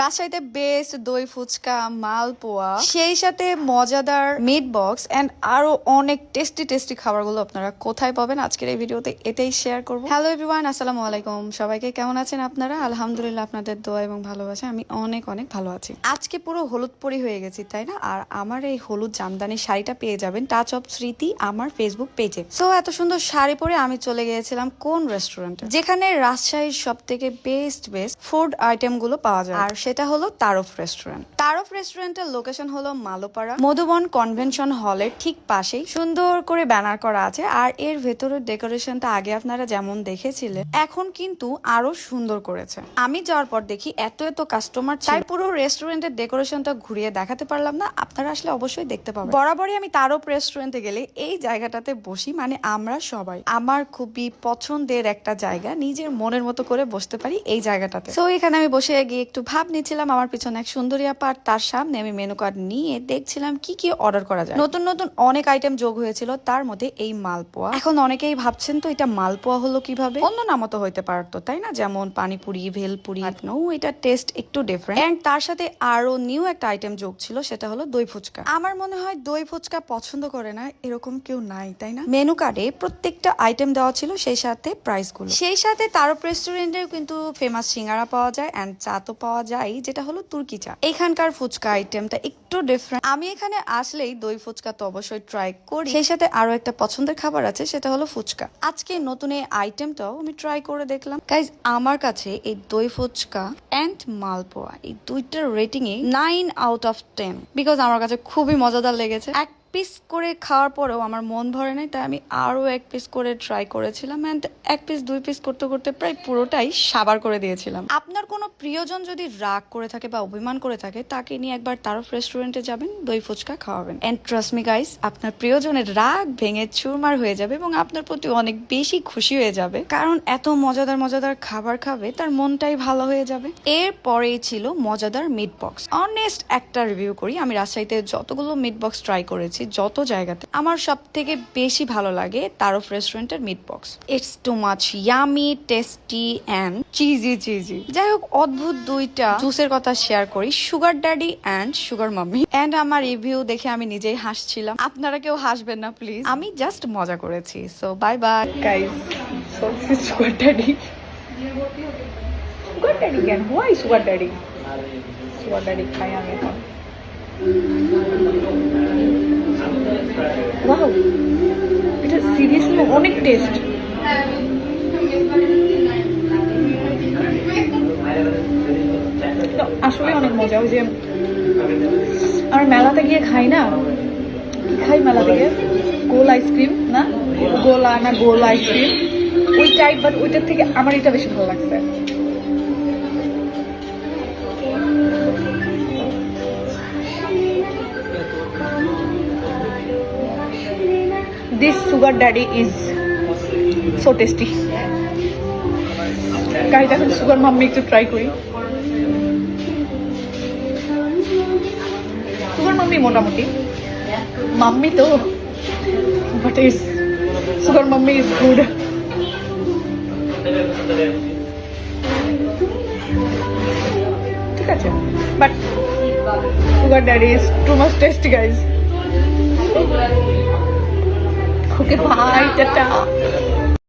রাজশাহীতে বেস্ট দই ফুচকা, মালপোয়া, সেই সাথে মজাদার মিট বক্স এন্ড আরও অনেক টেস্টি টেস্টি খাবারগুলো আপনারা কোথায় পাবেন আজকের এই ভিডিওতে এটাই শেয়ার করব। হ্যালো এভরিওয়ান আসসালামু আলাইকুম। সবাইকে কেমন আছেন আপনারা? আলহামদুলিল্লাহ আপনাদের দোয়া এবং ভালোবাসা আমি অনেক অনেক ভালো আছি। আজকে পুরো হলুদ পরি হয়ে গেছি, তাই না? আর আমার এই হলুদ জামদানি শাড়িটা পেয়ে যাবেন টাচ অফ স্মৃতি আমার ফেসবুক পেজে সো এত সুন্দর শাড়ি পরে আমি চলে গিয়েছিলাম কোন রেস্টুরেন্টে যেখানে রাজশাহীর সব থেকে বেস্ট বেস্ট ফুড আইটেমগুলো পাওয়া যায়। আর সেটা হলো তারফ রেস্টুরেন্ট। তারফ রেস্টুরেন্টের লোকেশন হলো মালোপাড়া। মধুবন কনভেনশন হলের ঠিক পাশেই সুন্দর করে ব্যানার করা আছে। আর এর ভেতরের ডেকোরেশনটা আগে আপনারা যেমন দেখেছিলেন, এখন কিন্তু আরও সুন্দর করেছে। আমি যাওয়ার পর দেখি এত এত কাস্টমার চাই পুরো রেস্টুরেন্টের ডেকোরেশনটা ঘুরিয়ে দেখাতে পারলাম না। আপনারা আসলে অবশ্যই দেখতে পাবেন। বরাবরই আমি তারপ রেস্টুরেন্টে গেলে এই জায়গাটাতে বসি মানে আমরা সবাই। আমার খুবই পছন্দের একটা জায়গা। নিজের মনের মতো করে বসতে পারি এই জায়গাটাতে। তো এখানে আমি বসে গিয়ে একটু ভাব নিচ্ছিলাম আমার পিছনে এক সুন্দরী আপা আর তার সামনে আমি মেনু কার্ড নিয়ে দেখছিলাম কি কি অর্ডার করা যায়। নতুন নতুন অনেক আইটেম যোগ হয়েছিল তার মধ্যে এই মালপোয়া। এখন অনেকেই ভাবছেন তো এটা মালপোয়া হলো কীভাবে? অন্য নামও তো হইতে পারতো তাই না? যেমন পানিপুরি ভেলপুরি। নো এটা টেস্ট একটু ডিফারেন্ট এন্ড তার সাথে আরও নিউ একটা আইটেম যোগ ছিল সেটা হলো দই ফুচকা। আমার মনে হয় দই ফুচকা পছন্দ করে না এরকম কেউ নাই তাই না? মেনু কার্ডে প্রত্যেকটা আইটেম দেওয়া ছিল সেই সাথে প্রাইসগুলো। সেই সাথে তারপ রেস্টুরেন্টেও কিন্তু ফেমাস সিঙ্গারা পাওয়া যায় এন্ড চা তো পাওয়া যায়। যেটা হলো তুর্কি চা। এখানকার ফুচকা আইটেমটা একটু ডিফারেন্ট আমি এখানে আসলেই দই ফুচকা তো অবশ্যই ট্রাই করি। সেই সাথে আরও একটা পছন্দের খাবার আছে, সেটা হলো ফুচকা। আজকে নতুন এই আইটেমটাও আমি ট্রাই করে দেখলাম। গাইজ আমার কাছে এই দই ফুচকা অ্যান্ড মালপোয়া এই দুইটার rating A nine out of ten because আমার কাছে খুবই মজাদার লেগেছে। এক পিস করে খাওয়ার পরেও আমার মন ভরে নাই, তাই আমি আরও এক পিস করে ট্রাই করেছিলাম অ্যান্ড এক পিস দুই পিস করতে করতে প্রায় পুরোটাই সাবার করে দিয়েছিলাম। আপনার কোনো প্রিয়জন যদি রাগ করে থাকে বা অভিমান করে থাকে, তাকে নিয়ে একবার তারফ রেস্টুরেন্টে যাবেন, দই ফুচকা খাওয়াবেন। অ্যান্ড ট্রাস্ট মি গাইস আপনার প্রিয়জনের রাগ ভেঙে চুরমার হয়ে যাবে এবং আপনার প্রতি অনেক বেশি খুশি হয়ে যাবে। কারণ এত মজাদার মজাদার খাবার খাবে, তার মনটাই ভালো হয়ে যাবে। এরপরেই ছিল মজাদার মিট বক্স অনেস্ট একটা রিভিউ করি, আমি রাজশাহীতে যতগুলো মিট বক্স ট্রাই করেছি যত জায়গাতে আমার সব থেকে বেশি ভালো লাগে তারফ রেস্টুরেন্টের meat box it's too much yummy tasty and cheesy cheesy যাই হোক অদ্ভুত দুইটা জুসের কথা শেয়ার করি sugar daddy and sugar mummy and আমার রিভিউ দেখে আমি নিজেই হাসছিলাম। আপনারা কেউ হাসবেন না প্লিজ আমি জাস্ট মজা করেছি so bye bye guys so sugar daddy sugar daddy কেন? Why sugar daddy sugar daddy খাই আমি এখন। টেস্ট আসলে অনেক মজা, ওই যে আমরা মেলাতে গিয়ে খাই না? খাই মেলাতে গিয়ে? গোল আইসক্রিম না? গোলা না গোল আইসক্রিম ওই টাইপ বাট ওইটার থেকে আমার এটা বেশি ভালো লাগছে। This sugar daddy is so tasty. Guys এখন সুগার মাম্মি একটু ট্রাই করি সুগার মাম্মি মোটামুটি মাম্মি তো but is sugar mummy is good ঠিক আছে but sugar daddy is too much tasty guys okay bye tata